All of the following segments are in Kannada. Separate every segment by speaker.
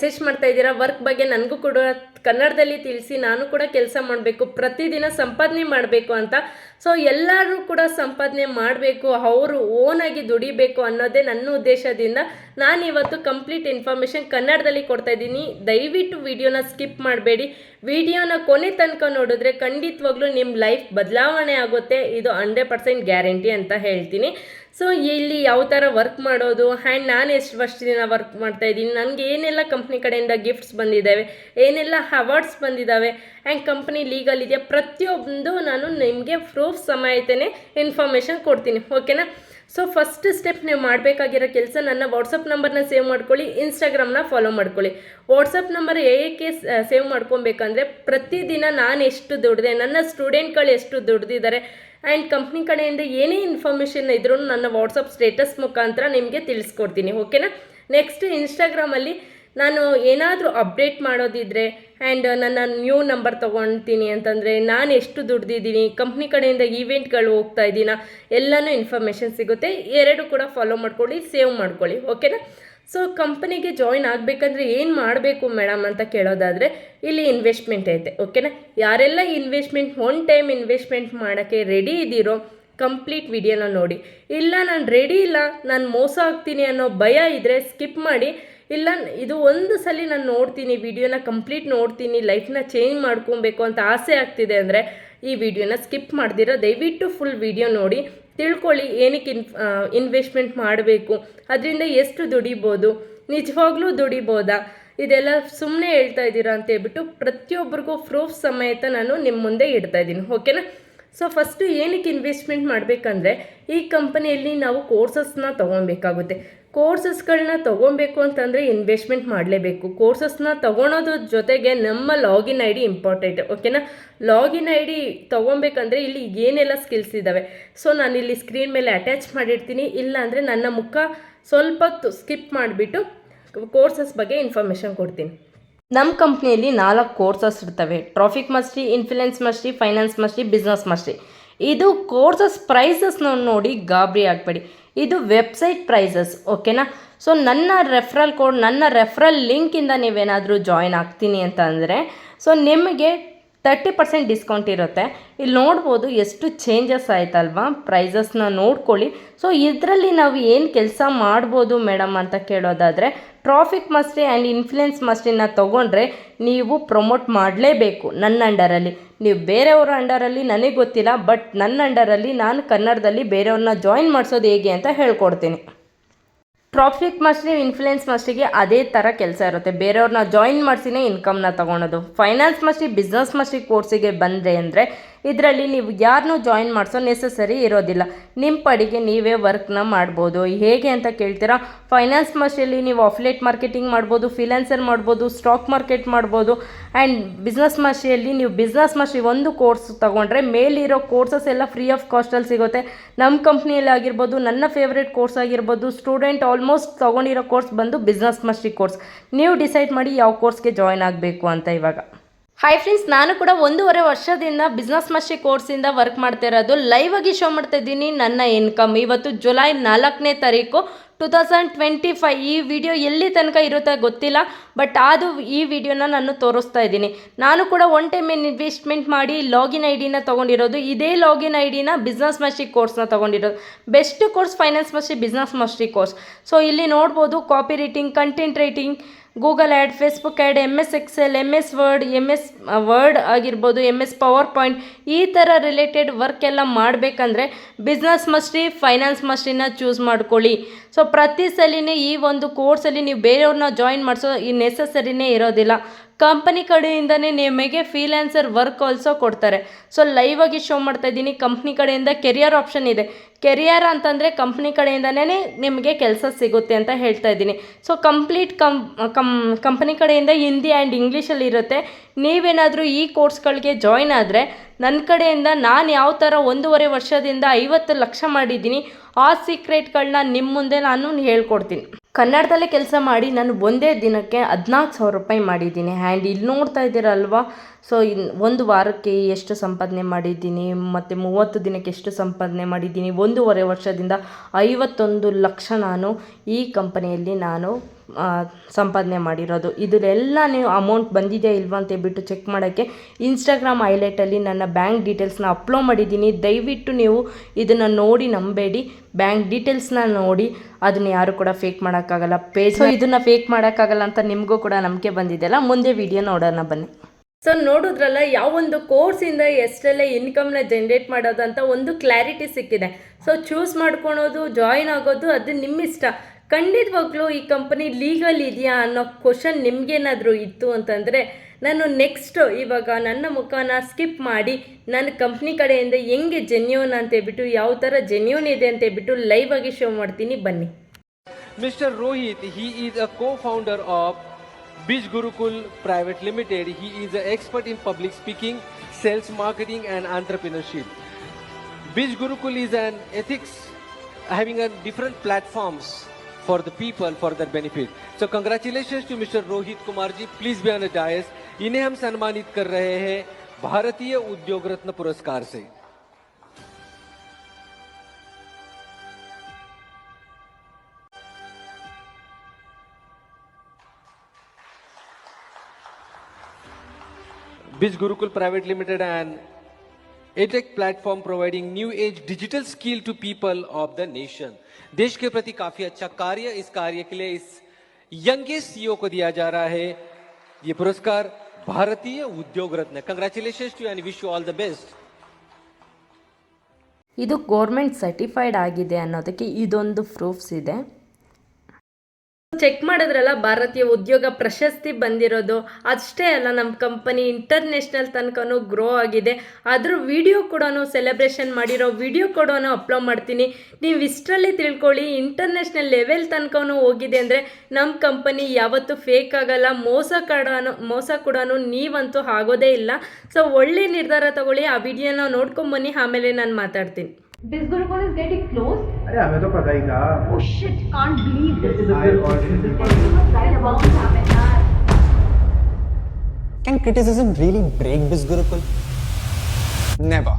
Speaker 1: ಮೆಸೇಜ್ ಮಾಡ್ತಾ ಇದ್ದೀರಾ? ವರ್ಕ್ ಬಗ್ಗೆ ನನಗೂ ಕೂಡ ಕನ್ನಡದಲ್ಲಿ ತಿಳಿಸಿ ನಾನು ಕೂಡ ಕೆಲಸ ಮಾಡಬೇಕು, ಪ್ರತಿದಿನ ಸಂಪಾದನೆ ಮಾಡಬೇಕು ಅಂತ. ಸೊ ಎಲ್ಲರೂ ಕೂಡ ಸಂಪಾದನೆ ಮಾಡಬೇಕು, ಅವರು ಓನಾಗಿ ದುಡಿಬೇಕು ಅನ್ನೋದೇ ನನ್ನ ಉದ್ದೇಶದಿಂದ ನಾನು ಇವತ್ತು ಕಂಪ್ಲೀಟ್ ಇನ್ಫಾರ್ಮೇಷನ್ ಕನ್ನಡದಲ್ಲಿ ಕೊಡ್ತಾ ಇದ್ದೀನಿ. ದಯವಿಟ್ಟು ವಿಡಿಯೋನ ಸ್ಕಿಪ್ ಮಾಡಬೇಡಿ. ವಿಡಿಯೋನ ಕೊನೆ ತನಕ ನೋಡಿದ್ರೆ ಖಂಡಿತವಾಗ್ಲೂ ನಿಮ್ಮ ಲೈಫ್ ಬದಲಾವಣೆ ಆಗುತ್ತೆ. ಇದು ಹಂಡ್ರೆಡ್ ಪರ್ಸೆಂಟ್ ಗ್ಯಾರಂಟಿ ಅಂತ ಹೇಳ್ತೀನಿ. ಸೊ ಇಲ್ಲಿ ಯಾವ ಥರ ವರ್ಕ್ ಮಾಡೋದು? ಆ್ಯಂಡ್ ನಾನು ಎಷ್ಟು ವರ್ಷದಿಂದ ವರ್ಕ್ ಮಾಡ್ತಾ ಇದ್ದೀನಿ? ನನಗೆ ಏನೆಲ್ಲ ಕಂಪ್ನಿ ಕಡೆಯಿಂದ ಗಿಫ್ಟ್ಸ್ ಬಂದಿದ್ದಾವೆ? ಏನೆಲ್ಲ ಅವಾರ್ಡ್ಸ್ ಬಂದಿದ್ದಾವೆ? ಆ್ಯಂಡ್ ಕಂಪ್ನಿ ಲೀಗಲ್ ಇದೆಯಾ? ಪ್ರತಿಯೊಂದು ನಾನು ನಿಮಗೆ ಪ್ರೂಫ್ ಸಮೇತನೇ ಇನ್ಫಾರ್ಮೇಷನ್ ಕೊಡ್ತೀನಿ. ಓಕೆನಾ ಸೊ ಫಸ್ಟ್ ಸ್ಟೆಪ್ ನೀವು ಮಾಡಬೇಕಾಗಿರೋ ಕೆಲಸ ನನ್ನ ವಾಟ್ಸಪ್ ನಂಬರ್ನ ಸೇವ್ ಮಾಡ್ಕೊಳ್ಳಿ ಇನ್ಸ್ಟಾಗ್ರಾಮ್ನ ಫಾಲೋ ಮಾಡ್ಕೊಳ್ಳಿ. ವಾಟ್ಸಪ್ ನಂಬರ್ ಏಕೆ ಸೇವ್ ಮಾಡ್ಕೊಬೇಕಂದ್ರೆ ಪ್ರತಿದಿನ ನಾನು ಎಷ್ಟು ದುಡ್ದೆ, ನನ್ನ ಸ್ಟೂಡೆಂಟ್ಗಳು ಎಷ್ಟು ದುಡ್ದಿದ್ದಾರೆ ಆ್ಯಂಡ್ ಕಂಪ್ನಿ ಕಡೆಯಿಂದ ಏನೇ ಇನ್ಫಾರ್ಮೇಷನ್ ಇದ್ರೂ ನನ್ನ ವಾಟ್ಸಪ್ ಸ್ಟೇಟಸ್ ಮುಖಾಂತರ ನಿಮಗೆ ತಿಳಿಸ್ಕೊಡ್ತೀನಿ, ಓಕೆನಾ? ನೆಕ್ಸ್ಟ್ ಇನ್ಸ್ಟಾಗ್ರಾಮಲ್ಲಿ ನಾನು ಏನಾದರೂ ಅಪ್ಡೇಟ್ ಮಾಡೋದಿದ್ರೆ ಆ್ಯಂಡ್ ನನ್ನ ನ್ಯೂ ನಂಬರ್ ತೊಗೊಳ್ತೀನಿ ಅಂತಂದರೆ ನಾನು ಎಷ್ಟು ದುಡ್ದಿದ್ದೀನಿ, ಕಂಪ್ನಿ ಕಡೆಯಿಂದ ಈವೆಂಟ್ಗಳು ಹೋಗ್ತಾ ಇದ್ದೀನ, ಎಲ್ಲನೂ ಇನ್ಫಾರ್ಮೇಷನ್ ಸಿಗುತ್ತೆ. ಎರಡು ಕೂಡ ಫಾಲೋ ಮಾಡ್ಕೊಳ್ಳಿ, ಸೇವ್ ಮಾಡ್ಕೊಳ್ಳಿ, ಓಕೆನಾ? ಸೊ ಕಂಪನಿಗೆ ಜಾಯಿನ್ ಆಗಬೇಕಂದ್ರೆ ಏನು ಮಾಡಬೇಕು ಮೇಡಮ್ ಅಂತ ಕೇಳೋದಾದರೆ, ಇಲ್ಲಿ ಇನ್ವೆಸ್ಟ್ಮೆಂಟ್ ಐತೆ ಓಕೆನಾ ಯಾರೆಲ್ಲ ಇನ್ವೆಸ್ಟ್ಮೆಂಟ್ ಒನ್ ಟೈಮ್ ಇನ್ವೆಸ್ಟ್ಮೆಂಟ್ ಮಾಡೋಕ್ಕೆ ರೆಡಿ ಇದ್ದೀರೋ ಕಂಪ್ಲೀಟ್ ವಿಡಿಯೋನ ನೋಡಿ. ಇಲ್ಲ, ನಾನು ರೆಡಿ ಇಲ್ಲ, ನಾನು ಮೋಸ ಆಗ್ತೀನಿ ಅನ್ನೋ ಭಯ ಇದ್ದರೆ ಸ್ಕಿಪ್ ಮಾಡಿ. ಇಲ್ಲ, ಇದು ಒಂದು ಸಲ ನಾನು ನೋಡ್ತೀನಿ ವಿಡಿಯೋನ ಕಂಪ್ಲೀಟ್ ನೋಡ್ತೀನಿ ಲೈಫ್ನ ಚೇಂಜ್ ಮಾಡ್ಕೊಬೇಕು ಅಂತ ಆಸೆ ಆಗ್ತಿದೆ ಅಂದರೆ ಈ ವಿಡಿಯೋನ ಸ್ಕಿಪ್ ಮಾಡ್ದಿರೋ. ದಯವಿಟ್ಟು ಫುಲ್ ವಿಡಿಯೋ ನೋಡಿ. ತಿಳ್ಕೊಳ್ಳಿ ಏನಕ್ಕೆ ಇನ್ ಇನ್ವೆಸ್ಟ್ಮೆಂಟ್ ಮಾಡಬೇಕು. ಅದರಿಂದ ಎಷ್ಟು ದುಡಿಬೋದು? ನಿಜವಾಗ್ಲೂ ದುಡಿಬೋದಾ? ಇದೆಲ್ಲ ಸುಮ್ಮನೆ ಹೇಳ್ತಾ ಇದ್ದೀರಾ ಅಂತ ಹೇಳ್ಬಿಟ್ಟು ಪ್ರತಿಯೊಬ್ಬರಿಗೂ ಪ್ರೂಫ್ ಸಮೇತ ನಾನು ನಿಮ್ಮ ಮುಂದೆ ಇಡ್ತಾ ಇದ್ದೀನಿ. ಓಕೆನಾ ಸೊ ಫಸ್ಟು ಏನಕ್ಕೆ ಇನ್ವೆಸ್ಟ್ಮೆಂಟ್ ಮಾಡಬೇಕಂದ್ರೆ ಈ ಕಂಪನಿಯಲ್ಲಿ ನಾವು ಕೋರ್ಸಸ್ನ ತೊಗೊಬೇಕಾಗುತ್ತೆ ಕೋರ್ಸಸ್ಗಳನ್ನ ತೊಗೊಬೇಕು ಅಂತಂದರೆ ಇನ್ವೆಸ್ಟ್ಮೆಂಟ್ ಮಾಡಲೇಬೇಕು. ಕೋರ್ಸಸ್ನ ತೊಗೊಳೋದ್ರ ಜೊತೆಗೆ ನಮ್ಮ ಲಾಗಿನ್ ಐ ಡಿ ಇಂಪಾರ್ಟೆಂಟ್ ಓಕೆನಾ ಲಾಗಿನ್ ಐ ಡಿ ತೊಗೊಬೇಕಂದ್ರೆ ಇಲ್ಲಿ ಏನೆಲ್ಲ ಸ್ಕಿಲ್ಸ್ ಇದ್ದಾವೆ ಸೊ ನಾನು ಇಲ್ಲಿ ಸ್ಕ್ರೀನ್ ಮೇಲೆ ಅಟ್ಯಾಚ್ ಮಾಡಿರ್ತೀನಿ. ಇಲ್ಲ ಅಂದರೆ ನನ್ನ ಮುಖ ಸ್ವಲ್ಪ ಸ್ಕಿಪ್ ಮಾಡಿಬಿಟ್ಟು ಕೋರ್ಸಸ್ ಬಗ್ಗೆ ಇನ್ಫಾರ್ಮೇಷನ್ ಕೊಡ್ತೀನಿ. ನಮ್ಮ ಕಂಪ್ನಿಯಲ್ಲಿ ನಾಲ್ಕು ಕೋರ್ಸಸ್ ಇರ್ತವೆ. Traffic mastery influence mastery finance mastery business mastery. ಇದು ಕೋರ್ಸಸ್ ಪ್ರೈಸಸ್ನ ನೋಡಿ ಗಾಬರಿ ಆಗಬೇಡಿ. ಇದು ವೆಬ್ಸೈಟ್ ಪ್ರೈಸಸ್ ಓಕೆನಾ ಸೊ ನನ್ನ ರೆಫ್ರಲ್ ಕೋಡ್ ನನ್ನ ರೆಫ್ರಲ್ ಲಿಂಕಿಂದ ನೀವೇನಾದರೂ ಜಾಯಿನ್ ಆಗ್ತೀನಿ ಅಂತ ಅಂದರೆ ಸೊ ನಿಮಗೆ ತರ್ಟಿ ಪರ್ಸೆಂಟ್ ಡಿಸ್ಕೌಂಟ್ ಇರುತ್ತೆ. ಇಲ್ಲಿ ನೋಡ್ಬೋದು ಎಷ್ಟು ಚೇಂಜಸ್ ಆಯ್ತಲ್ವಾ? ಪ್ರೈಸಸ್ನ ನೋಡ್ಕೊಳ್ಳಿ. ಸೊ ಇದರಲ್ಲಿ ನಾವು ಏನು ಕೆಲಸ ಮಾಡ್ಬೋದು ಮೇಡಮ್ ಅಂತ ಕೇಳೋದಾದರೆ ಟ್ರಾಫಿಕ್ ಮಸ್ಟ್ರಿ ಆ್ಯಂಡ್ ಇನ್ಫ್ಲುಯೆನ್ಸ್ ಮಸ್ಟ್ರಿನ ತೊಗೊಂಡ್ರೆ ನೀವು ಪ್ರಮೋಟ್ ಮಾಡಲೇಬೇಕು ನನ್ನ ಅಂಡರಲ್ಲಿ. ನೀವು ಬೇರೆಯವ್ರ ಅಂಡರಲ್ಲಿ ನನಗೆ ಗೊತ್ತಿಲ್ಲ ಬಟ್ ನನ್ನ ಅಂಡರಲ್ಲಿ ನಾನು ಕನ್ನಡದಲ್ಲಿ ಬೇರೆಯವ್ರನ್ನ ಜಾಯಿನ್ ಮಾಡಿಸೋದು ಹೇಗೆ ಅಂತ ಹೇಳ್ಕೊಡ್ತೀನಿ. ಟ್ರಾಫಿಕ್ ಮಸ್ಟ್ರಿ ಇನ್ಫ್ಲುಯೆನ್ಸ್ ಮಸ್ಟಿಗೆ ಅದೇ ಥರ ಕೆಲಸ ಇರುತ್ತೆ. ಬೇರೆಯವ್ರನ್ನ ಜಾಯಿನ್ ಮಾಡಿಸಿನೇ ಇನ್ಕಮ್ನ ತೊಗೊಳೋದು. ಫೈನಾನ್ಸ್ ಮಸ್ಟಿ ಬಿಸ್ನೆಸ್ ಮಸ್ಟಿ ಕೋರ್ಸಿಗೆ ಬಂದರೆ ಅಂದರೆ ಇದರಲ್ಲಿ ನೀವು ಯಾರನ್ನೂ ಜಾಯಿನ್ ಮಾಡಿಸೋ ನೆಸಸರಿ ಇರೋದಿಲ್ಲ. ನಿಮ್ಮ ಪಡಿಗೆ ನೀವೇ ವರ್ಕ್ನ ಮಾಡ್ಬೋದು. ಹೇಗೆ ಅಂತ ಕೇಳ್ತೀರಾ? ಫೈನಾನ್ಸ್ ಮಸ್ಟಲ್ಲಿ ನೀವು ಆಫ್ಲೇಟ್ ಮಾರ್ಕೆಟಿಂಗ್ ಮಾಡ್ಬೋದು ಫಿನಾನ್ಸರ್ ಮಾಡ್ಬೋದು ಸ್ಟಾಕ್ ಮಾರ್ಕೆಟ್ ಮಾಡ್ಬೋದು ಆ್ಯಂಡ್ ಬಿಸ್ನೆಸ್ ಮಷಿಯಲ್ಲಿ ನೀವು ಬಿಸ್ನೆಸ್ ಮಷಿ ಒಂದು ಕೋರ್ಸ್ ತೊಗೊಂಡ್ರೆ ಮೇಲಿರೋ ಕೋರ್ಸಸ್ ಎಲ್ಲ ಫ್ರೀ ಆಫ್ ಕಾಸ್ಟಲ್ಲಿ ಸಿಗುತ್ತೆ. ನಮ್ಮ ಕಂಪ್ನಿಯಲ್ಲಿ ಆಗಿರ್ಬೋದು, ನನ್ನ ಫೇವ್ರೇಟ್ ಕೋರ್ಸ್ ಆಗಿರ್ಬೋದು ಸ್ಟೂಡೆಂಟ್ ಆಲ್ಮೋಸ್ಟ್ ತೊಗೊಂಡಿರೋ ಕೋರ್ಸ್ ಬಂದು ಬಿಸ್ನೆಸ್ ಮಸ್ಟ್ರಿ ಕೋರ್ಸ್ ನೀವು ಡಿಸೈಡ್ ಮಾಡಿ ಯಾವ ಕೋರ್ಸ್ಗೆ ಜಾಯ್ನ್ ಆಗಬೇಕು ಅಂತ ಇವಾಗ. ಹಾಯ್ ಫ್ರೆಂಡ್ಸ್ ನಾನು ಕೂಡ ಒಂದೂವರೆ ವರ್ಷದಿಂದ ಬಿಸ್ನೆಸ್ ಮಸ್ಟ್ರಿ ಕೋರ್ಸಿಂದ ವರ್ಕ್ ಮಾಡ್ತಾ ಇರೋದು. ಲೈವ್ ಆಗಿ ಶೋ ಮಾಡ್ತಾ ಇದ್ದೀನಿ. ನನ್ನ ಇನ್ಕಮ್ ಇವತ್ತು ಜುಲೈ ನಾಲ್ಕನೇ ತಾರೀಕು ಟು ತೌಸಂಡ್ ಟ್ವೆಂಟಿ ಫೈ ಈ ವಿಡಿಯೋ ಎಲ್ಲಿ ತನಕ ಇರುತ್ತೆ ಗೊತ್ತಿಲ್ಲ ಬಟ್ ಅದು ಈ ವಿಡಿಯೋನ ನಾನು ತೋರಿಸ್ತಾ ಇದ್ದೀನಿ. ನಾನು ಕೂಡ ಒನ್ ಟೈಮ್ ಇನ್ವೆಸ್ಟ್ಮೆಂಟ್ ಮಾಡಿ ಲಾಗಿನ್ ಐ ಡಿನ ತೊಗೊಂಡಿರೋದು. ಇದೇ ಲಾಗಿನ್ ಐ ಡಿನ ಬಿಸ್ನೆಸ್ ಮಸ್ಟ್ರಿ ಕೋರ್ಸ್ನ ತೊಗೊಂಡಿರೋದು. Best course finance mastery business mastery course so ಇಲ್ಲಿ ನೋಡ್ಬೋದು copy writing content writing Google ad Facebook ad M S Excel M S Word M S Word ಆಗಿರ್ಬೋದು ಎಂ ಎಸ್ ಪವರ್ ಪಾಯಿಂಟ್ ಈ ಥರ ರಿಲೇಟೆಡ್ ವರ್ಕ್ ಎಲ್ಲ ಮಾಡಬೇಕಂದ್ರೆ ಬಿಸ್ನೆಸ್ ಮಸ್ಟ್ರಿ ಫೈನಾನ್ಸ್ ಮಸ್ಟ್ರಿನ ಚೂಸ್ ಮಾಡ್ಕೊಳ್ಳಿ. ಸೊ ಪ್ರತಿ ಸಲಿನೇ ಈ ಒಂದು ಕೋರ್ಸಲ್ಲಿ ನೀವು ಬೇರೆಯವ್ರನ್ನ ಜಾಯಿನ್ ಮಾಡಿಸೋ ಈ ನೆಸಸರಿನೇ ಇರೋದಿಲ್ಲ. ಕಂಪನಿ ಕಡೆಯಿಂದನೇ ನಿಮಗೆ ಫ್ರೀಲ್ಯಾನ್ಸರ್ ವರ್ಕ್ ಆಲ್ಸೋ ಕೊಡ್ತಾರೆ. ಸೊ ಲೈವ್ ಆಗಿ ಶೋ ಮಾಡ್ತಾ ಇದ್ದೀನಿ. ಕಂಪ್ನಿ ಕಡೆಯಿಂದ ಕೆರಿಯರ್ ಆಪ್ಷನ್ ಇದೆ. ಕೆರಿಯರ್ ಅಂತಂದರೆ ಕಂಪ್ನಿ ಕಡೆಯಿಂದನೇ ನಿಮಗೆ ಕೆಲಸ ಸಿಗುತ್ತೆ ಅಂತ ಹೇಳ್ತಾ ಇದ್ದೀನಿ. ಸೊ ಕಂಪ್ಲೀಟ್ ಕಂ ಕಂ ಕಂಪ್ನಿ ಕಡೆಯಿಂದ ಹಿಂದಿ ಆ್ಯಂಡ್ ಇಂಗ್ಲೀಷಲ್ಲಿ ಇರುತ್ತೆ. ನೀವೇನಾದರೂ ಈ ಕೋರ್ಸ್ಗಳಿಗೆ ಜಾಯ್ನ್ ಆದರೆ ನನ್ನ ಕಡೆಯಿಂದ ನಾನು ಯಾವ ಥರ ಒಂದೂವರೆ ವರ್ಷದಿಂದ ಐವತ್ತು ಲಕ್ಷ ಮಾಡಿದ್ದೀನಿ, ಆ ಸೀಕ್ರೆಟ್ಗಳನ್ನ ನಿಮ್ಮ ಮುಂದೆ ನಾನು ಹೇಳ್ಕೊಡ್ತೀನಿ. ಕನ್ನಡದಲ್ಲೇ ಕೆಲಸ ಮಾಡಿ ನಾನು ಒಂದೇ ದಿನಕ್ಕೆ ಹದಿನಾಲ್ಕು ಸಾವಿರ ರೂಪಾಯಿ ಮಾಡಿದ್ದೀನಿ. ಹ್ಯಾಂಡ್ ಇಲ್ಲಿ ನೋಡ್ತಾ ಇದ್ದೀರಲ್ವಾ? ಸೊ ಇನ್ ಒಂದು ವಾರಕ್ಕೆ ಎಷ್ಟು ಸಂಪಾದನೆ ಮಾಡಿದ್ದೀನಿ ಮತ್ತು ಮೂವತ್ತು ದಿನಕ್ಕೆ ಎಷ್ಟು ಸಂಪಾದನೆ ಮಾಡಿದ್ದೀನಿ ಒಂದೂವರೆ ವರ್ಷದಿಂದ ಐವತ್ತೊಂದು ಲಕ್ಷ ನಾನು ಈ ಕಂಪನಿಯಲ್ಲಿ ನಾನು ಸಂಪಾದನೆ ಮಾಡಿರೋದು. ಇದರೆಲ್ಲ ನೀವು ಅಮೌಂಟ್ ಬಂದಿದೆಯಾ ಇಲ್ವಾ ಅಂತ ಹೇಳ್ಬಿಟ್ಟು ಚೆಕ್ ಮಾಡೋಕ್ಕೆ ಇನ್ಸ್ಟಾಗ್ರಾಮ್ ಹೈಲೈಟಲ್ಲಿ ನನ್ನ ಬ್ಯಾಂಕ್ ಡೀಟೇಲ್ಸ್ನ ಅಪ್ಲೋಡ್ ಮಾಡಿದ್ದೀನಿ. ದಯವಿಟ್ಟು ನೀವು ಇದನ್ನು ನೋಡಿ ನಂಬೇಡಿ. ಬ್ಯಾಂಕ್ ಡೀಟೇಲ್ಸ್ನ ನೋಡಿ. ಅದನ್ನ ಯಾರು ಕೂಡ ಫೇಕ್ ಮಾಡೋಕ್ಕಾಗಲ್ಲ. ಪೇಜ್ ಸೊ ಇದನ್ನು ಫೇಕ್ ಮಾಡೋಕ್ಕಾಗಲ್ಲ ಅಂತ ನಿಮಗೂ ಕೂಡ ನಂಬಿಕೆ ಬಂದಿದೆಯಲ್ಲ? ಮುಂದೆ ವಿಡಿಯೋ ನೋಡೋಣ ಬನ್ನಿ. ಸೊ ನೋಡಿದ್ರಲ್ಲ, ಯಾವೊಂದು ಕೋರ್ಸಿಂದ ಎಷ್ಟೆಲ್ಲ ಇನ್ಕಮ್ನ ಜನ್ರೇಟ್ ಮಾಡೋದು ಅಂತ ಒಂದು ಕ್ಲಾರಿಟಿ ಸಿಕ್ಕಿದೆ. ಸೊ ಚೂಸ್ ಮಾಡ್ಕೊಳೋದು ಜಾಯಿನ್ ಆಗೋದು, ಅದು ನಿಮ್ಮ ಇಷ್ಟ ಖಂಡಿತವಾಗ್ಲೂ ಈ ಕಂಪನಿ ಲೀಗಲ್ ಇದೆಯಾ ಅನ್ನೋ ಕ್ವಶನ್ ನಿಮಗೇನಾದರೂ ಇತ್ತು ಅಂತಂದರೆ, ನಾನು ನೆಕ್ಸ್ಟ್ ಇವಾಗ ನನ್ನ ಮುಖನ ಸ್ಕಿಪ್ ಮಾಡಿ, ನನ್ನ ಕಂಪ್ನಿ ಕಡೆಯಿಂದ ಹೆಂಗೆ ಜೆನ್ಯೂನ್ ಅಂತ ಹೇಳ್ಬಿಟ್ಟು, ಯಾವ ಥರ ಜೆನ್ಯೂನ್ ಇದೆ ಅಂತ ಹೇಳ್ಬಿಟ್ಟು ಲೈವ್ ಆಗಿ ಶೋ ಮಾಡ್ತೀನಿ. ಬನ್ನಿ.
Speaker 2: Mister Rohit he is a cofounder of Bij Gurukul Private Limited. He is an expert in public speaking, sales, marketing, and entrepreneurship. Bij Gurukul is an ethics having a different platforms for the people for their benefit. So congratulations to Mr. Rohit Kumar ji. Please be on the dais. इन्हें हम सम्मानित कर रहे हैं भारतीय उद्योग रत्न पुरस्कार से Biz Gurukul Private Limited and edtech platform providing new age digital skill to people of the nation. देश के प्रति काफी अच्छा कार्य इस कार्य के लिए इस यंगेस्ट सीईओ को दिया जा रहा है ये पुरस्कार भारतीय उद्योग रत्न congratulation to and wish you all the best
Speaker 1: ಇದು ಗೋರ್ಮೆಂಟ್ ಸರ್ಟಿಫೈಡ್ ಆಗಿದೆ ಅನ್ನೋದಕ್ಕೆ ಇದೊಂದು ಪ್ರೂಫ್ಸ್ ಇದೆ ಚೆಕ್ ಮಾಡಿದ್ರಲ್ಲ, ಭಾರತೀಯ ಉದ್ಯೋಗ ಪ್ರಶಸ್ತಿ ಬಂದಿರೋದು. ಅಷ್ಟೇ ಅಲ್ಲ ನಮ್ಮ ಕಂಪನಿ ಇಂಟರ್ನ್ಯಾಷನಲ್ ತನಕನೂ ಗ್ರೋ ಆಗಿದೆ. ಅದ್ರ ವಿಡಿಯೋ ಕೂಡ ಸೆಲೆಬ್ರೇಷನ್ ಮಾಡಿರೋ ವಿಡಿಯೋ ಕೂಡ ಅಪ್ಲೋಡ್ ಮಾಡ್ತೀನಿ. ನೀವು ಇಷ್ಟರಲ್ಲಿ ತಿಳ್ಕೊಳ್ಳಿ ಇಂಟರ್ನ್ಯಾಷನಲ್ ಲೆವೆಲ್ ತನಕ ಹೋಗಿದೆ ಅಂದರೆ ನಮ್ಮ ಕಂಪನಿ ಯಾವತ್ತೂ ಫೇಕ್ ಆಗಲ್ಲ. ಮೋಸ ಕಡನು, ಮೋಸ ಕೂಡ ನೀವಂತೂ ಆಗೋದೇ ಇಲ್ಲ. ಸೊ ಒಳ್ಳೆ ನಿರ್ಧಾರ ತಗೊಳ್ಳಿ, ಆ ವಿಡಿಯೋನ ನೋಡ್ಕೊಂಬನ್ನಿ ಆಮೇಲೆ ನಾನು ಮಾತಾಡ್ತೀನಿ.
Speaker 3: This Gurukul is getting closed.
Speaker 4: अरे हमें तो पता ही था
Speaker 3: Oh shit, can't believe this.
Speaker 4: I already
Speaker 3: Right about to happen, yaar.
Speaker 5: Can criticism really break Biz Gurukul? Never.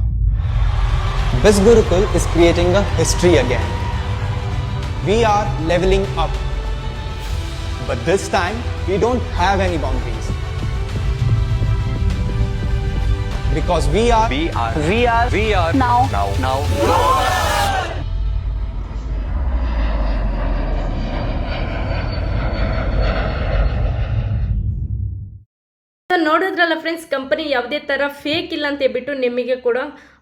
Speaker 5: Biz Gurukul is creating a history again. We are leveling up. But this time, we don't have any boundaries. Because we are.
Speaker 6: We are. We are. We are.
Speaker 3: Now.
Speaker 6: Now. Now.
Speaker 1: So ನೋಡಿದ್ರಲ್ಲ ಫ್ರೆಂಡ್ಸ್ ಕಂಪನಿ ಯಾವುದೇ ಥರ ಫೇಕ್ ಇಲ್ಲ ಅಂತ ಹೇಳ್ಬಿಟ್ಟು ನಿಮಗೆ ಕೂಡ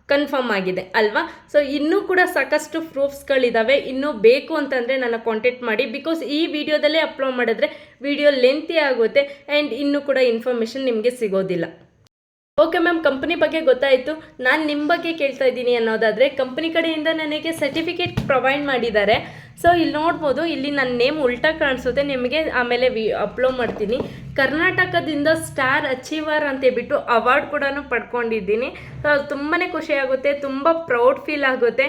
Speaker 1: ಕನ್ಫರ್ಮ್ ಆಗಿದೆ ಅಲ್ವಾ ಸೊ ಇನ್ನೂ ಕೂಡ ಸಾಕಷ್ಟು ಪ್ರೂಫ್ಸ್ಗಳಿದ್ದಾವೆ ಇನ್ನೂ ಬೇಕು ಅಂತಂದರೆ ನನ್ನ ಕಾಂಟ್ಯಾಕ್ಟ್ ಮಾಡಿ ಬಿಕಾಸ್ ಈ ವಿಡಿಯೋದಲ್ಲೇ ಅಪ್ಲೋಡ್ ಮಾಡಿದ್ರೆ ವಿಡಿಯೋ ಲೆಂತಿ ಆಗುತ್ತೆ ಆ್ಯಂಡ್ ಇನ್ನೂ ಕೂಡ ಇನ್ಫಾರ್ಮೇಷನ್ ನಿಮಗೆ ಸಿಗೋದಿಲ್ಲ ಓಕೆ ಮ್ಯಾಮ್, ಕಂಪ್ನಿ ಬಗ್ಗೆ ಗೊತ್ತಾಯಿತು. ನಾನು ನಿಮ್ಮ ಬಗ್ಗೆ ಕೇಳ್ತಾ ಇದ್ದೀನಿ ಅನ್ನೋದಾದರೆ, ಕಂಪ್ನಿ ಕಡೆಯಿಂದ ನನಗೆ ಸರ್ಟಿಫಿಕೇಟ್ ಪ್ರೊವೈಡ್ ಮಾಡಿದ್ದಾರೆ. ಸೊ ಇಲ್ಲಿ ನೋಡ್ಬೋದು, ಇಲ್ಲಿ ನನ್ನ ನೇಮ್ ಉಲ್ಟಾ ಕಾಣಿಸುತ್ತೆ. ನಿಮಗೆ ಆಮೇಲೆ ವಿ ಅಪ್ಲೋಡ್ ಮಾಡ್ತೀನಿ. ಕರ್ನಾಟಕದಿಂದ ಸ್ಟಾರ್ ಅಚೀವರ್ ಅಂತ ಹೇಳ್ಬಿಟ್ಟು ಅವಾರ್ಡ್ ಕೂಡ ಪಡ್ಕೊಂಡಿದ್ದೀನಿ. ಸೊ ಅದು ತುಂಬಾ ಖುಷಿಯಾಗುತ್ತೆ ತುಂಬ ಪ್ರೌಡ್ ಫೀಲ್ ಆಗುತ್ತೆ.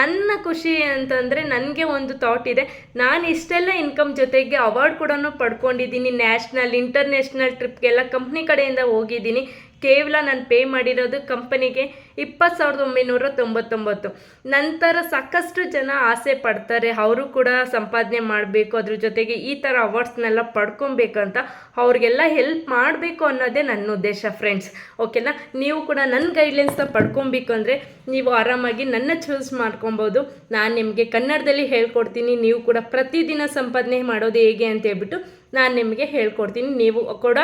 Speaker 1: ನನ್ನ ಖುಷಿ ಅಂತಂದರೆ ನನಗೆ ಒಂದು ಥಾಟ್ ಇದೆ. ನಾನು ಇಷ್ಟೆಲ್ಲ ಇನ್ಕಮ್ ಜೊತೆಗೆ ಅವಾರ್ಡ್ ಕೂಡ ಪಡ್ಕೊಂಡಿದ್ದೀನಿ. ನ್ಯಾಷನಲ್, ಇಂಟರ್ನ್ಯಾಷನಲ್ ಟ್ರಿಪ್ಗೆಲ್ಲ ಕಂಪ್ನಿ ಕಡೆಯಿಂದ ಹೋಗಿದ್ದೀನಿ. ಕೇವಲ ನಾನು ಪೇ ಮಾಡಿರೋದು ಕಂಪನಿಗೆ ಇಪ್ಪತ್ತು ಸಾವಿರದ ಒಂಬೈನೂರ ತೊಂಬತ್ತೊಂಬತ್ತು. ನಂತರ ಸಾಕಷ್ಟು ಜನ ಆಸೆ ಪಡ್ತಾರೆ, ಅವರು ಕೂಡ ಸಂಪಾದನೆ ಮಾಡಬೇಕು, ಅದ್ರ ಜೊತೆಗೆ ಈ ಥರ ಅವಾರ್ಡ್ಸ್ನೆಲ್ಲ ಪಡ್ಕೊಬೇಕಂತ ಅವ್ರಿಗೆಲ್ಲ ಹೆಲ್ಪ್ ಮಾಡಬೇಕು ಅನ್ನೋದೇ ನನ್ನ ಉದ್ದೇಶ ಫ್ರೆಂಡ್ಸ್, ಓಕೆನಾ? ನೀವು ಕೂಡ ನನ್ನ ಗೈಡ್ಲೈನ್ಸ್ನ ಪಡ್ಕೊಬೇಕು ಅಂದರೆ ನೀವು ಆರಾಮಾಗಿ ನನ್ನ ಚೂಸ್ ಮಾಡ್ಕೊಬೋದು. ನಾನು ನಿಮಗೆ ಕನ್ನಡದಲ್ಲಿ ಹೇಳ್ಕೊಡ್ತೀನಿ, ನೀವು ಕೂಡ ಪ್ರತಿದಿನ ಸಂಪಾದನೆ ಮಾಡೋದು ಹೇಗೆ ಅಂತ ಹೇಳ್ಬಿಟ್ಟು ನಾನು ನಿಮಗೆ ಹೇಳ್ಕೊಡ್ತೀನಿ. ನೀವು ಕೂಡ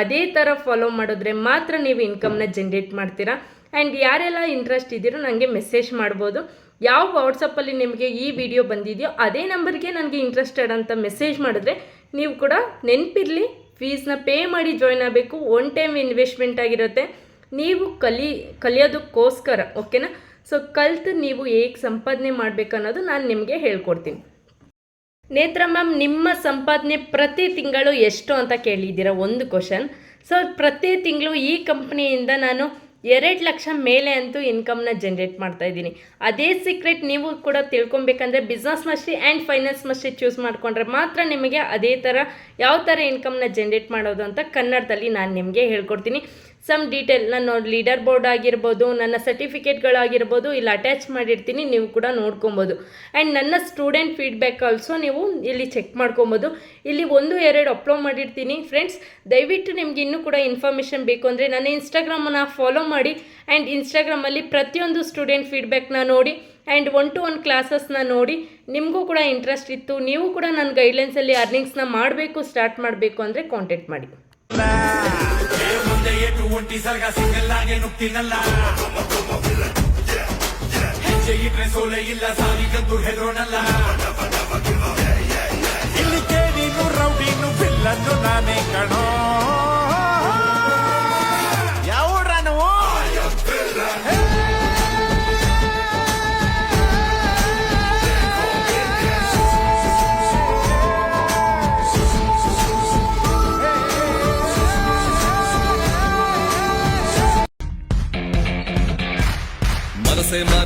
Speaker 1: ಅದೇ ಥರ ಫಾಲೋ ಮಾಡಿದ್ರೆ ಮಾತ್ರ ನೀವು ಇನ್ಕಮ್ನ ಜನ್ರೇಟ್ ಮಾಡ್ತೀರಾ. ಆ್ಯಂಡ್ ಯಾರೆಲ್ಲ ಇಂಟ್ರೆಸ್ಟ್ ಇದ್ದೀರೋ ನನಗೆ ಮೆಸೇಜ್ ಮಾಡ್ಬೋದು. ಯಾವ ವಾಟ್ಸಪ್ಪಲ್ಲಿ ನಿಮಗೆ ಈ ವಿಡಿಯೋ ಬಂದಿದೆಯೋ ಅದೇ ನಂಬರ್ಗೆ ನನಗೆ ಇಂಟ್ರೆಸ್ಟೆಡ್ ಅಂತ ಮೆಸೇಜ್ ಮಾಡಿದ್ರೆ ನೀವು ಕೂಡ ನೆನಪಿರಲಿ ಫೀಸ್ನ ಪೇ ಮಾಡಿ ಜಾಯ್ನ್ ಆಗಬೇಕು. ಒನ್ ಟೈಮ್ ಇನ್ವೆಸ್ಟ್ಮೆಂಟ್ ಆಗಿರುತ್ತೆ. ನೀವು ಕಲಿ, ಕಲಿಯೋದಕ್ಕೋಸ್ಕರ ಓಕೆನಾ ಸೊ ಕಲ್ತು ನೀವು ಹೇಗೆ ಸಂಪಾದನೆ ಮಾಡಬೇಕನ್ನೋದು ನಾನು ನಿಮಗೆ ಹೇಳ್ಕೊಡ್ತೀನಿ. ನೇತ್ರ ಮ್ಯಾಮ್, ನಿಮ್ಮ ಸಂಪಾದನೆ ಪ್ರತಿ ತಿಂಗಳು ಎಷ್ಟು ಅಂತ ಕೇಳಿದ್ದೀರಾ? ಒಂದು ಕ್ವಶನ್ ಸೊ ಪ್ರತಿ ತಿಂಗಳು ಈ ಕಂಪ್ನಿಯಿಂದ ನಾನು ಎರಡು ಲಕ್ಷ ಮೇಲೆ ಅಂತೂ ಇನ್ಕಮ್ನ ಜನ್ರೇಟ್ ಮಾಡ್ತಾ ಇದ್ದೀನಿ. ಅದೇ ಸೀಕ್ರೆಟ್ ನೀವು ಕೂಡ ತಿಳ್ಕೊಬೇಕಂದ್ರೆ business mastery and finance mastery choose ಮಾಡಿಕೊಂಡ್ರೆ ಮಾತ್ರ ನಿಮಗೆ ಅದೇ ಥರ ಯಾವ ಥರ ಇನ್ಕಮ್ನ ಜನ್ರೇಟ್ ಮಾಡೋದು ಅಂತ ಕನ್ನಡದಲ್ಲಿ ನಾನು ನಿಮಗೆ ಹೇಳ್ಕೊಡ್ತೀನಿ. ಸಮ್ ಡೀಟೇಲ್ ನಾನು ಲೀಡರ್ ಬೋರ್ಡ್ ಆಗಿರ್ಬೋದು, ನನ್ನ ಸರ್ಟಿಫಿಕೇಟ್ಗಳಾಗಿರ್ಬೋದು ಇಲ್ಲಿ ಅಟ್ಯಾಚ್ ಮಾಡಿರ್ತೀನಿ, ನೀವು ಕೂಡ ನೋಡ್ಕೊಬೋದು. ಆ್ಯಂಡ್ ನನ್ನ ಸ್ಟೂಡೆಂಟ್ ಫೀಡ್ಬ್ಯಾಕ್ ಆಲ್ಸೋ ನೀವು ಇಲ್ಲಿ ಚೆಕ್ ಮಾಡ್ಕೊಬೋದು. ಇಲ್ಲಿ ಒಂದು, ಎರಡು ಅಪ್ಲೋಡ್ ಮಾಡಿರ್ತೀನಿ. ಫ್ರೆಂಡ್ಸ್ ದಯವಿಟ್ಟು ನಿಮ್ಗೆ ಇನ್ನೂ ಕೂಡ ಇನ್ಫಾರ್ಮೇಷನ್ ಬೇಕು ಅಂದರೆ ನನ್ನ ಇನ್ಸ್ಟಾಗ್ರಾಮನ್ನು ಫಾಲೋ ಮಾಡಿ. ಆ್ಯಂಡ್ ಇನ್ಸ್ಟಾಗ್ರಾಮಲ್ಲಿ ಪ್ರತಿಯೊಂದು ಸ್ಟೂಡೆಂಟ್ ಫೀಡ್ಬ್ಯಾಕ್ನ ನೋಡಿ. ಆ್ಯಂಡ್ ಒನ್ ಟು ಒನ್ ಕ್ಲಾಸಸ್ನ ನೋಡಿ. ನಿಮಗೂ ಕೂಡ ಇಂಟ್ರೆಸ್ಟ್ ಇತ್ತು. ನೀವು ಕೂಡ ನನ್ನ ಗೈಡ್ಲೈನ್ಸಲ್ಲಿ ಅರ್ನಿಂಗ್ಸ್ನ ಮಾಡಬೇಕು ಸ್ಟಾರ್ಟ್ ಮಾಡಬೇಕು ಅಂದರೆ ಕಾಂಟ್ಯಾಕ್ಟ್ ಮಾಡಿ.
Speaker 7: ಇಲ್ಲಿ ಕೇಳಿನು ರೌಡಿನು ಬಿಲ್ಲನ್ನು ನಾನೇ ಕಣೋ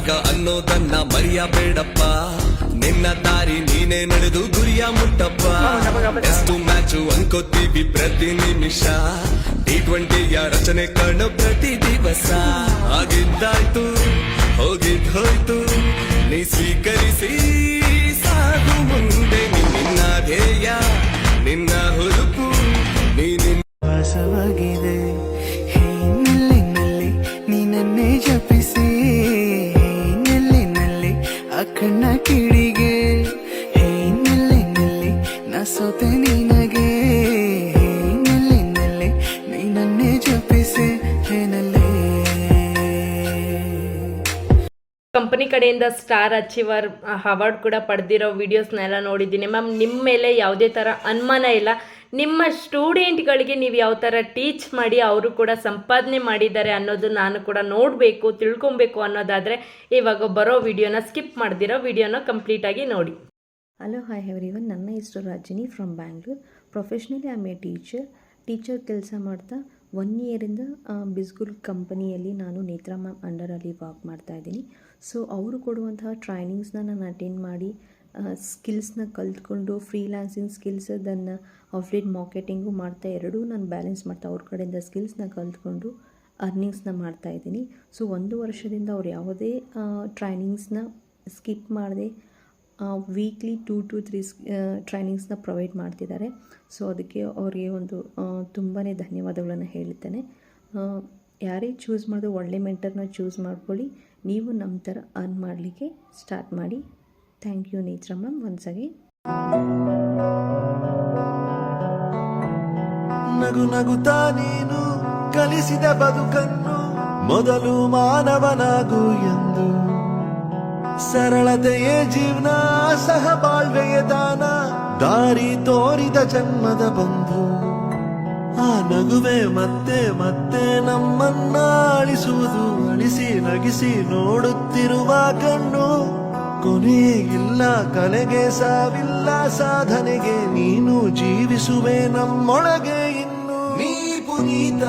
Speaker 8: ಮಾರ್ಗ ಅನ್ನೋದನ್ನ ಮರೆಯಬೇಡಪ್ಪ. ನಿನ್ನ ದಾರಿ ನೀನೇ ನಡೆದು ಗುರಿಯ ಮುಟ್ಟಪ್ಪ. ಎಷ್ಟು ಮ್ಯಾಚು ಅನ್ಕೋತೀವಿ ಪ್ರತಿ ನಿಮಿಷ. ಟಿ ಟ್ವೆಂಟಿಯ ರಚನೆ ಕಣ್ಣು ಪ್ರತಿ ದಿವಸ. ಆಗಿದ್ದಾಯ್ತು, ಹೋಗಿದ್ ಹೋಯ್ತು. ನೀ ಸ್ವೀಕರಿಸಿ ಸಾಗು ಮುಂದೆ ನಿನ್ನ ಧ್ಯೇಯ.
Speaker 1: ಕಂಪನಿ ಕಡೆಯಿಂದ ಸ್ಟಾರ್ ಅಚೀವರ್ ಅವಾರ್ಡ್ ಕೂಡ ಪಡೆದಿರೋ ವೀಡಿಯೋಸ್ನೆಲ್ಲ ನೋಡಿದ್ದೀನಿ. ಮ್ಯಾಮ್ ನಿಮ್ಮ ಮೇಲೆ ಯಾವುದೇ ಥರ ಅನುಮಾನ ಇಲ್ಲ. ನಿಮ್ಮ ಸ್ಟೂಡೆಂಟ್ಗಳಿಗೆ ನೀವು ಯಾವ ಥರ ಟೀಚ್ ಮಾಡಿ ಅವರು ಕೂಡ ಸಂಪಾದನೆ ಮಾಡಿದ್ದಾರೆ ಅನ್ನೋದು ನಾನು ಕೂಡ ನೋಡಬೇಕು, ತಿಳ್ಕೊಬೇಕು ಅನ್ನೋದಾದರೆ ಇವಾಗ ಬರೋ ವಿಡಿಯೋನ ಸ್ಕಿಪ್ ಮಾಡ್ದಿರೋ ವಿಡಿಯೋನ ಕಂಪ್ಲೀಟಾಗಿ ನೋಡಿ.
Speaker 9: ಹಲೋ ಹಾಯ್ ಎವ್ರಿವನ್ ನನ್ನ ಹೆಸರು Rajini from Bangalore professionally I a teacher teacher ಕೆಲಸ ಮಾಡ್ತಾ ಒನ್ ಇಯರಿಂದ ಬಿಸ್ಗುಲ್ ಕಂಪನಿಯಲ್ಲಿ ನಾನು ನೇತ್ರಾ ಮ್ಯಾಮ್ ಅಂಡರಲ್ಲಿ ಮಾಡ್ತಾ ಇದ್ದೀನಿ. ಸೊ ಅವರು ಕೊಡುವಂತಹ ಟ್ರೈನಿಂಗ್ಸ್ನ ನಾನು ಅಟೆಂಡ್ ಮಾಡಿ ಸ್ಕಿಲ್ಸ್ನ ಕಲ್ತ್ಕೊಂಡು ಫ್ರೀಲಾನ್ಸಿಂಗ್ ಸ್ಕಿಲ್ಸ್ ಅದನ್ನು ಆಫ್ಲೈನ್ ಮಾರ್ಕೆಟಿಂಗು ಮಾಡ್ತಾ ಎರಡೂ ನಾನು ಬ್ಯಾಲೆನ್ಸ್ ಮಾಡ್ತಾ, ಅವ್ರ ಕಡೆಯಿಂದ ಸ್ಕಿಲ್ಸ್ನ ಕಲ್ತ್ಕೊಂಡು ಅರ್ನಿಂಗ್ಸ್ನ ಮಾಡ್ತಾ ಇದ್ದೀನಿ. ಸೊ ಒಂದು ವರ್ಷದಿಂದ ಅವ್ರು ಯಾವುದೇ ಟ್ರೈನಿಂಗ್ಸ್ನ ಸ್ಕಿಪ್ ಮಾಡದೆ ವೀಕ್ಲಿ ಟೂ ಟು ತ್ರೀ ಟ್ರೈನಿಂಗ್ಸ್ನ ಪ್ರೊವೈಡ್ ಮಾಡ್ತಿದ್ದಾರೆ. ಸೊ ಅದಕ್ಕೆ ಅವರಿಗೆ ಒಂದು ತುಂಬಾ ಧನ್ಯವಾದಗಳನ್ನು ಹೇಳುತ್ತೇನೆ ಯಾರೇ ಚೂಸ್ ಮಾಡಿದ್ರು ಒಳ್ಳೆ ಮೆಂಟರ್ನ ಚೂಸ್ ಮಾಡ್ಕೊಳ್ಳಿ. ನೀವು ನಮ್ಮ ಥರ ಅರ್ನ್ ಮಾಡಲಿಕ್ಕೆ ಸ್ಟಾರ್ಟ್ ಮಾಡಿ. Thank you Netra ma'am once again
Speaker 7: ನಗು ನಗುತ್ತಾ ನೀನು ಕಲಿಸಿದ ಬದುಕನ್ನು ಮೊದಲು ಮಾನವನಾಗು ಎಂದು. ಸರಳತೆಯೇ ಜೀವನ ಸಹ ಬಾಳ್ವೆಯ ದಾನ, ದಾರಿ ತೋರಿದ ಜನ್ಮದ ಬಂಧು. ಆ ನಗುವೆ ಮತ್ತೆ ಮತ್ತೆ ನಮ್ಮನ್ನ ಅಳಿಸುವುದು ಅಳಿಸಿ ನಗಿಸಿ ನೋಡುತ್ತಿರುವ ಕಣ್ಣು. ಕೊನೆಯಿಲ್ಲ ಕಲೆಗೆ ಸಾವಿಲ್ಲ, ಸಾಧನೆಗೆ ನೀನು ಜೀವಿಸುವೆ ನಮ್ಮೊಳಗೆ ಇನ್ನು. ನೀ ಪುನೀತ,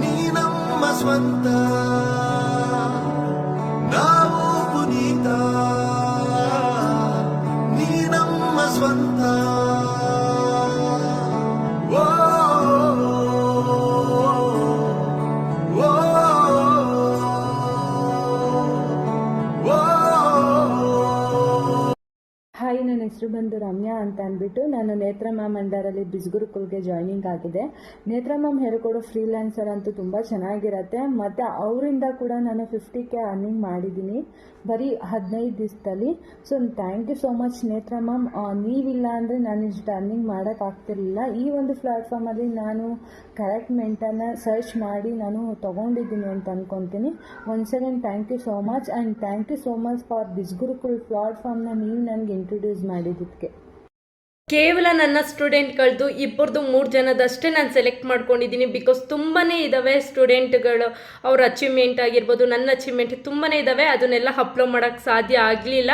Speaker 7: ನೀ ನಮ್ಮ ಸ್ವಂತ.
Speaker 10: ಹೆಸರು ಬಂದು ರಮ್ಯಾ ಅಂತ ಅಂದ್ಬಿಟ್ಟು ನಾನು ನೇತ್ರ ಮ್ಯಾಮ್ ಅಂಡರಲ್ಲಿ ಬಿಸ್ಗುರುಕುಲ್ಗೆ ಜಾಯ್ನಿಂಗ್ ಆಗಿದೆ. ನೇತ್ರ ಮ್ಯಾಮ್ ಹೇಳ್ಕೊಡೋ ಫ್ರೀಲ್ಯಾನ್ಸರ್ ಅಂತೂ ತುಂಬ ಚೆನ್ನಾಗಿರತ್ತೆ. ಮತ್ತು ಅವರಿಂದ ಕೂಡ ನಾನು ಫಿಫ್ಟಿ ಕೆ ಅರ್ನಿಂಗ್ ಮಾಡಿದ್ದೀನಿ. ಬರೀ ಹದಿನೈದು ದಿವಸದಲ್ಲಿ so thank you so much Netra ma'am. ನೀವಿಲ್ಲ ಅಂದರೆ ನಾನು ಇಷ್ಟು ಅರ್ನಿಂಗ್ ಮಾಡೋಕ್ಕಾಗ್ತಿರ್ಲಿಲ್ಲ ಈ ಒಂದು ಪ್ಲಾಟ್ಫಾರ್ಮಲ್ಲಿ ನಾನು ಕರೆಕ್ಟ್ ಮೆಂಟನ್ನು ಸರ್ಚ್ ಮಾಡಿ ನಾನು ತೊಗೊಂಡಿದ್ದೀನಿ ಅಂತ ಅಂದ್ಕೊತೀನಿ once again thank you so much and thank you so much for Bizgurukul ಪ್ಲಾಟ್ಫಾರ್ಮ್ನ ನೀವು ನನಗೆ ಇಂಟ್ರೊಡ್ಯೂಸ್ ಮಾಡಿದ್ದಕ್ಕೆ.
Speaker 1: ಕೇವಲ ನನ್ನ ಸ್ಟೂಡೆಂಟ್ಗಳದ್ದು ಇಬ್ಬರದು ಮೂರು ಜನದಷ್ಟೇ ನಾನು ಸೆಲೆಕ್ಟ್ ಮಾಡ್ಕೊಂಡಿದ್ದೀನಿ. ಬಿಕಾಸ್ ತುಂಬಾ ಇದ್ದಾವೆ ಸ್ಟೂಡೆಂಟ್ಗಳು. ಅವ್ರ ಅಚೀವ್ಮೆಂಟ್ ಆಗಿರ್ಬೋದು, ನನ್ನ ಅಚೀವ್ಮೆಂಟ್ ತುಂಬಾ ಇದ್ದಾವೆ ಅದನ್ನೆಲ್ಲ ಅಪ್ಲೋಡ್ ಮಾಡೋಕ್ಕೆ ಸಾಧ್ಯ ಆಗಲಿಲ್ಲ.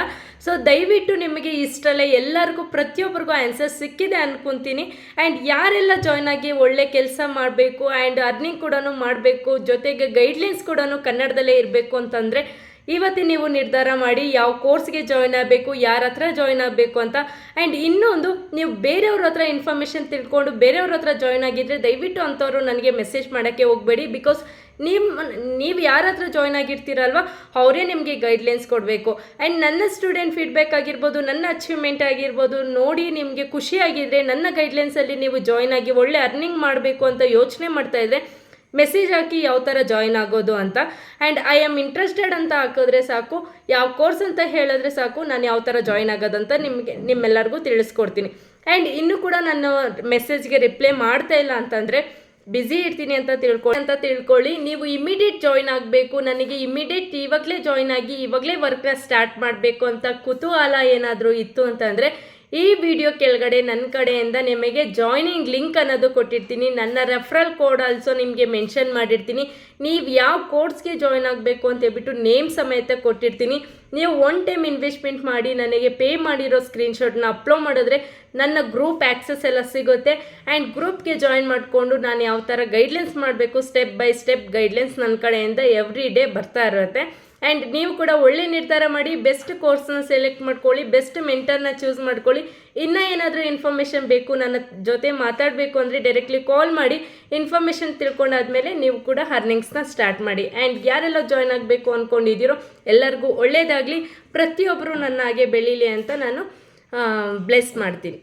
Speaker 1: ಸೊ ದಯವಿಟ್ಟು ನಿಮಗೆ ಇಷ್ಟಲ್ಲೇ ಎಲ್ಲರಿಗೂ ಪ್ರತಿಯೊಬ್ಬರಿಗೂ ಆನ್ಸರ್ ಸಿಕ್ಕಿದೆ ಅಂದ್ಕೊತೀನಿ ಆ್ಯಂಡ್ ಯಾರೆಲ್ಲ ಜಾಯ್ನ್ ಆಗಿ ಒಳ್ಳೆ ಕೆಲಸ ಮಾಡಬೇಕು ಆ್ಯಂಡ್ ಅರ್ನಿಂಗ್ ಕೂಡ ಮಾಡಬೇಕು, ಜೊತೆಗೆ ಗೈಡ್ಲೈನ್ಸ್ ಕೂಡ ಕನ್ನಡದಲ್ಲೇ ಇರಬೇಕು ಅಂತಂದರೆ ಇವತ್ತೇ ನೀವು ನಿರ್ಧಾರ ಮಾಡಿ ಯಾವ ಕೋರ್ಸ್ಗೆ ಜಾಯ್ನ್ ಆಗಬೇಕು, ಯಾರ ಹತ್ರ ಜಾಯ್ನ್ ಆಗಬೇಕು ಅಂತ. ಆ್ಯಂಡ್ ಇನ್ನೊಂದು, ನೀವು ಬೇರೆಯವ್ರ ಹತ್ರ ಇನ್ಫಾರ್ಮೇಷನ್ ತಿಳ್ಕೊಂಡು ಬೇರೆಯವ್ರ ಹತ್ರ ಜಾಯ್ನ್ ಆಗಿದ್ದರೆ ದಯವಿಟ್ಟು ಅಂಥವ್ರು ನನಗೆ ಮೆಸೇಜ್ ಮಾಡೋಕ್ಕೆ ಹೋಗಬೇಡಿ ಬಿಕಾಸ್ ನಿಮ್ಮ ನೀವು ಯಾರ ಹತ್ರ ಜಾಯ್ನ್ ಆಗಿರ್ತೀರಲ್ವ, ಅವರೇ ನಿಮಗೆ ಗೈಡ್ಲೈನ್ಸ್ ಕೊಡಬೇಕು. ಆ್ಯಂಡ್ ನನ್ನ ಸ್ಟೂಡೆಂಟ್ ಫೀಡ್ಬ್ಯಾಕ್ ಆಗಿರ್ಬೋದು, ನನ್ನ ಅಚೀವ್ಮೆಂಟ್ ಆಗಿರ್ಬೋದು, ನೋಡಿ ನಿಮಗೆ ಖುಷಿಯಾಗಿದ್ದರೆ ನನ್ನ ಗೈಡ್ಲೈನ್ಸಲ್ಲಿ ನೀವು ಜಾಯ್ನ್ ಆಗಿ ಒಳ್ಳೆ ಅರ್ನಿಂಗ್ ಮಾಡಬೇಕು ಅಂತ ಯೋಚನೆ ಮಾಡ್ತಾ ಇದ್ದರೆ ಮೆಸೇಜ್ ಹಾಕಿ ಯಾವ ಥರ ಜಾಯಿನ್ ಆಗೋದು ಅಂತ. ಆ್ಯಂಡ್ ಐ ಆಮ್ ಇಂಟ್ರೆಸ್ಟೆಡ್ ಅಂತ ಹಾಕಿದ್ರೆ ಸಾಕು, ಯಾವ ಕೋರ್ಸ್ ಅಂತ ಹೇಳಿದ್ರೆ ಸಾಕು, ನಾನು ಯಾವ ಥರ ಜಾಯಿನ್ ಆಗೋದಂತ ನಿಮಗೆ, ನಿಮ್ಮೆಲ್ಲರಿಗೂ ತಿಳಿಸ್ಕೊಡ್ತೀನಿ. ಆ್ಯಂಡ್ ಇನ್ನೂ ಕೂಡ ನಾನು ಮೆಸೇಜ್ಗೆ ರಿಪ್ಲೈ ಮಾಡ್ತಾ ಇಲ್ಲ ಅಂತಂದರೆ ಬ್ಯುಸಿ ಇರ್ತೀನಿ ಅಂತ ತಿಳ್ಕೊಳ್ಳಿ ಅಂತ ತಿಳ್ಕೊಳ್ಳಿ ನೀವು ಇಮಿಡಿಯೇಟ್ ಜಾಯ್ನ್ ಆಗಬೇಕು, ನನಗೆ ಇಮಿಡಿಯೇಟ್ ಇವಾಗಲೇ ಜಾಯ್ನ್ ಆಗಿ, ಇವಾಗಲೇ ವರ್ಕ್ನ ಸ್ಟಾರ್ಟ್ ಮಾಡಬೇಕು ಅಂತ ಕುತೂಹಲ ಏನಾದರೂ ಇತ್ತು ಅಂತಂದರೆ ಈ ವಿಡಿಯೋ ಕೆಳಗಡೆ ನನ್ನ ಕಡೆಯಿಂದ ನಿಮಗೆ ಜಾಯ್ನಿಂಗ್ ಲಿಂಕ್ ಅನ್ನೋದು ಕೊಟ್ಟಿರ್ತೀನಿ. ನನ್ನ ರೆಫ್ರಲ್ ಕೋಡ್ ಆಲ್ಸೋ ನಿಮಗೆ ಮೆನ್ಷನ್ ಮಾಡಿರ್ತೀನಿ. ನೀವು ಯಾವ ಕೋರ್ಸ್ಗೆ ಜಾಯ್ನ್ ಆಗಬೇಕು ಅಂತ ಹೇಳ್ಬಿಟ್ಟು ನೇಮ್ ಸಮೇತ ಕೊಟ್ಟಿರ್ತೀನಿ. ನೀವು ಒನ್ ಟೈಮ್ ಇನ್ವೆಸ್ಟ್ಮೆಂಟ್ ಮಾಡಿ ನನಗೆ ಪೇ ಮಾಡಿರೋ ಸ್ಕ್ರೀನ್ಶಾಟ್ನ ಅಪ್ಲೋಡ್ ಮಾಡಿದ್ರೆ ನನ್ನ ಗ್ರೂಪ್ ಆ್ಯಕ್ಸಸ್ ಎಲ್ಲ ಸಿಗುತ್ತೆ. ಆ್ಯಂಡ್ ಗ್ರೂಪ್ಗೆ ಜಾಯಿನ್ ಮಾಡಿಕೊಂಡು ನಾನು ಯಾವ ಥರ ಗೈಡ್ಲೈನ್ಸ್ ಮಾಡಬೇಕು ಸ್ಟೆಪ್ ಬೈ ಸ್ಟೆಪ್ ಗೈಡ್ಲೈನ್ಸ್ ನನ್ನ ಕಡೆಯಿಂದ ಎವ್ರಿ ಡೇ ಬರ್ತಾ ಇರುತ್ತೆ. ಆ್ಯಂಡ್ ನೀವು ಕೂಡ ಒಳ್ಳೆ ನಿರ್ಧಾರ ಮಾಡಿ ಬೆಸ್ಟ್ ಕೋರ್ಸ್ನ ಸೆಲೆಕ್ಟ್ ಮಾಡ್ಕೊಳ್ಳಿ ಬೆಸ್ಟ್ ಮೆಂಟರ್ನ ಚೂಸ್ ಮಾಡ್ಕೊಳ್ಳಿ. ಇನ್ನೂ ಏನಾದರೂ ಇನ್ಫಾರ್ಮೇಷನ್ ಬೇಕು, ನನ್ನ ಜೊತೆ ಮಾತಾಡಬೇಕು ಅಂದರೆ ಡೈರೆಕ್ಟ್ಲಿ ಕಾಲ್ ಮಾಡಿ ಇನ್ಫಾರ್ಮೇಷನ್ ತಿಳ್ಕೊಂಡಾದ್ಮೇಲೆ ನೀವು ಕೂಡ ಅರ್ನಿಂಗ್ಸ್ನ ಸ್ಟಾರ್ಟ್ ಮಾಡಿ. ಆ್ಯಂಡ್ ಯಾರೆಲ್ಲ ಜಾಯ್ನ್ ಆಗಬೇಕು ಅಂದ್ಕೊಂಡಿದ್ದೀರೋ ಎಲ್ಲರಿಗೂ ಒಳ್ಳೆಯದಾಗಲಿ ಪ್ರತಿಯೊಬ್ಬರು ನನ್ನ ಹಾಗೆ ಬೆಳೀಲಿ ಅಂತ ನಾನು ಬ್ಲೆಸ್ ಮಾಡ್ತೀನಿ.